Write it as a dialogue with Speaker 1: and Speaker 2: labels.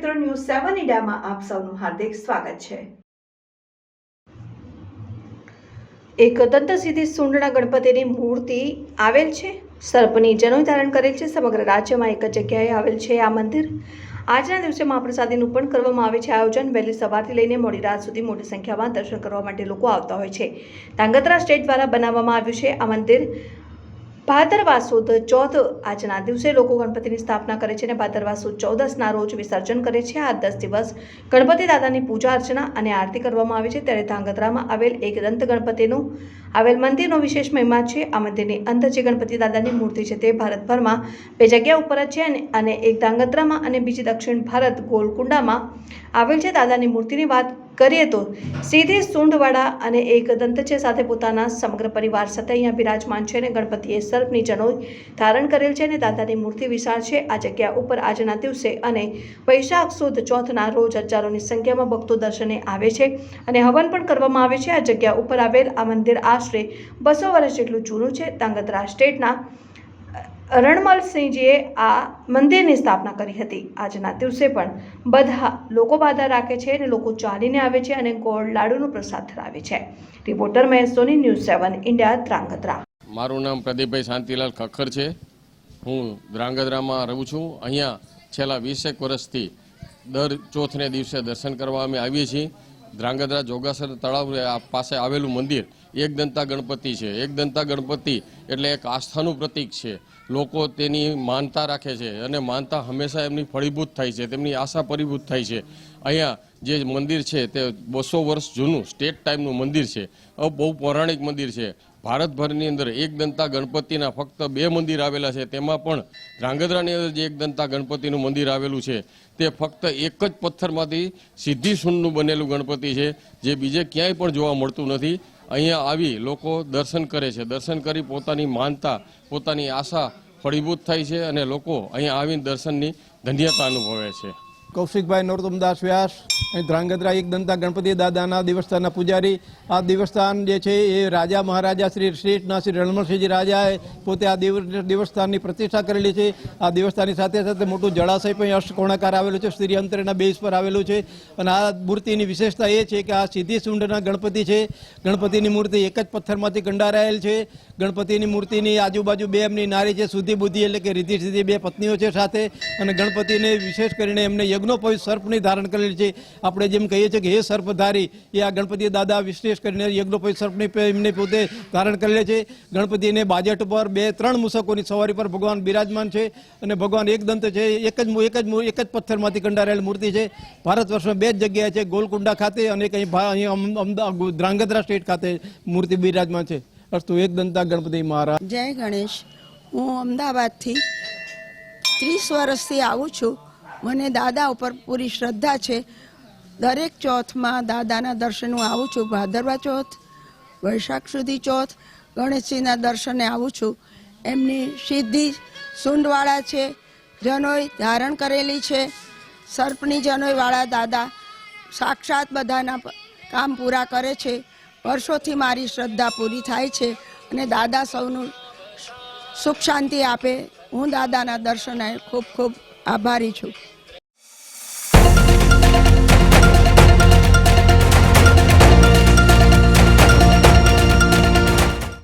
Speaker 1: News સેવન ઇન્ડિયામાં આપ સૌનું હાર્દિક સ્વાગત છે. એક દંતસિદ્ધિ સુંડના ગણપતિની મૂર્તિ આવેલ છે. સર્પની જનોઈ ધારણ કરેલ છે. સમગ્ર રાજ્યમાં એક જગ્યાએ આવેલ છે આ મંદિર. આજના દિવસે મહાપ્રસાદીનું પણ કરવામાં આવે છે. આયોજન વહેલી સવારથી લઈને મોડી રાત સુધી મોટી સંખ્યામાં દર્શન કરવા માટે લોકો આવતા હોય છે. ધાંગધ્રા સ્ટેટ દ્વારા બનાવવામાં આવ્યું છે આ મંદિર. ભાદરવા સુદ ચૌદ આજના દિવસે લોકો ગણપતિની સ્થાપના કરે છે અને ભાદરવા સુદ ચૌદસના રોજ વિસર્જન કરે છે. આ દસ દિવસ ગણપતિ દાદાની પૂજા અર્ચના અને આરતી કરવામાં આવે છે. ત્યારે ધાંગધ્રામાં આવેલ એક દંત ગણપતિનું આવેલ મંદિરનો વિશેષ મહિમા છે. આ મંદિરની અંદર જે ગણપતિ દાદાની મૂર્તિ છે તે ભારતભરમાં બે જગ્યા ઉપર જ છે અને એક ધાંગધ્રામાં અને બીજી દક્ષિણ ભારત ગોલકુંડામાં આવેલ છે. દાદાની મૂર્તિની વાત કરીએ તો સીધી સૂંઢવાળા અને એક દંત છે. સાથે પોતાના સમગ્ર પરિવાર સાથે અહીંયા બિરાજમાન છે અને ગણપતિએ સર્પની જનોઈ ધારણ કરેલ છે અને દાદાની મૂર્તિ વિશાળ છે. આ જગ્યા ઉપર આજના દિવસે અને વૈશાખ સુદ ચોથના રોજ હજારોની સંખ્યામાં ભક્તો દર્શને આવે છે અને હવન પણ કરવામાં આવે છે. આ જગ્યા ઉપર આવેલ આ મંદિર આશરે બસો વર્ષ જેટલું જૂનું છે. તાંગત્રા સ્ટેટના રણમલસિંહજીએ આ મંદિરની સ્થાપના કરી હતી. આજના દિવસે પણ બધા લોકો બાધા રાખે છે અને લોકો ચાલીને આવે છે અને ગોળ લાડુનો પ્રસાદ ધરાવે છે. Reporter Mahesh Soni, news seven India, Dhrangadhra.
Speaker 2: મારું નામ પ્રદીપભાઈ શાંતિલાલ ખખર છે. હું ધ્રાંગધ્રામાં રહું છું. અહીંયા છેલ્લા વીસેક વર્ષથી દર ચોથને દિવસે દર્શન કરવા અમે આવીએ છીએ. ધ્રાંગધ્રા જોગાસર તળાવ પાસે આવેલું મંદિર. એક દંતા ગણપતિ છે. એક દંતા ગણપતિ એટલે એક આસ્થાનું પ્રતીક છે. લોકો તેની માનતા રાખે છે અને માનતા હંમેશા એમની ફળીભૂત થાય છે. તેમની આશા પરિભૂત થાય છે. અહીંયા જે મંદિર છે તે બસો વર્ષ જૂનું સ્ટેટ ટાઈમનું મંદિર છે. બહુ પૌરાણિક મંદિર છે. ભારતભરની અંદર એક દંતા ગણપતિના ફક્ત બે મંદિર આવેલા છે. તેમાં પણ ધ્રાંગધ્રાની અંદર જે એક દંતા ગણપતિનું મંદિર આવેલું છે, તે ફક્ત એક જ પથ્થરમાંથી સીધી સૂંઢનું બનેલું ગણપતિ છે, જે બીજે ક્યાંય પણ જોવા મળતું નથી. અહીંયા આવી લોકો દર્શન કરે છે. દર્શન કરી પોતાની માનતા, પોતાની આશા ફળીભૂત થાય છે અને લોકો અહીંયા આવીને દર્શનની ધન્યતા અનુભવે છે.
Speaker 3: કૌશિકભાઈ નરોત્તમદાસ વ્યાસ અહીં ધ્રાંગધ્રા એક દંતા ગણપતિ દાદાના દેવસ્થાનના પૂજારી. આ દેવસ્થાન જે છે એ રાજા મહારાજા શ્રી શ્રેષ્ઠના શ્રી રણમણસિંહજી રાજાએ પોતે આ દેવ દેવસ્થાનની પ્રતિષ્ઠા કરેલી છે. આ દેવસ્થાનની સાથે સાથે મોટું જળાશય પણ અષ્ટકોણાકાર આવેલું છે. શ્રી અંતરના બેઝ પર આવેલું છે. અને આ મૂર્તિની વિશેષતા એ છે કે આ સીધી સૂંઢના ગણપતિ છે. ગણપતિની મૂર્તિ એક જ પથ્થરમાંથી કંડારાયેલ છે. ગણપતિની મૂર્તિની આજુબાજુ બે એમની નારી છે, શુદ્ધિ બુદ્ધિ એટલે કે રીતિ સીધી બે પત્નીઓ છે સાથે. અને ગણપતિને વિશેષ કરીને એમને યજ્ઞોપવિત સર્પની ધારણ કરેલી છે. આપણે જેમ કહીએ છીએ કે હે સર્પધારી, એ આ ગણપતિ દાદા વિશેષ કરીને યજ્ઞોપય સર્પની એમને પોતે ધારણ કરેલા છે. ગણપતિને બાજેટ ઉપર બે, ત્રણ મુસકોની સવારી પર ભગવાન બિરાજમાન છે અને ભગવાન એક દંત છે. એક જ એક જ એક જ પથ્થરમાંથી કંડારેલી મૂર્તિ છે. ભારત વર્ષમાં બે જ જગ્યાએ છે, ગોલકુંડા ખાતે અને કંઈ ધ્રાંગધ્રા સ્ટેટ ખાતે મૂર્તિ બિરાજમાન છે. અસ્તુ એક દંતા ગણપતિ મહારાજ.
Speaker 4: જય ગણેશ. હું અમદાવાદથી ત્રીસ વર્ષથી આવું છું. મને દાદા ઉપર પૂરી શ્રદ્ધા છે. દરેક ચોથમાં દાદાના દર્શન આવું છું. ભાદરવા ચોથ, વૈશાખ સુધી ચોથ, ગણેશજીના દર્શને આવું છું. એમની સિદ્ધિ સૂંઢવાળા છે, જનોઈ ધારણ કરેલી છે. સર્પની જનોઈવાળા દાદા સાક્ષાત બધાના કામ પૂરા કરે છે. વર્ષોથી મારી શ્રદ્ધા પૂરી થાય છે અને દાદા સૌનું સુખ શાંતિ આપે. હું દાદાના દર્શને ખૂબ ખૂબ આભારી છું.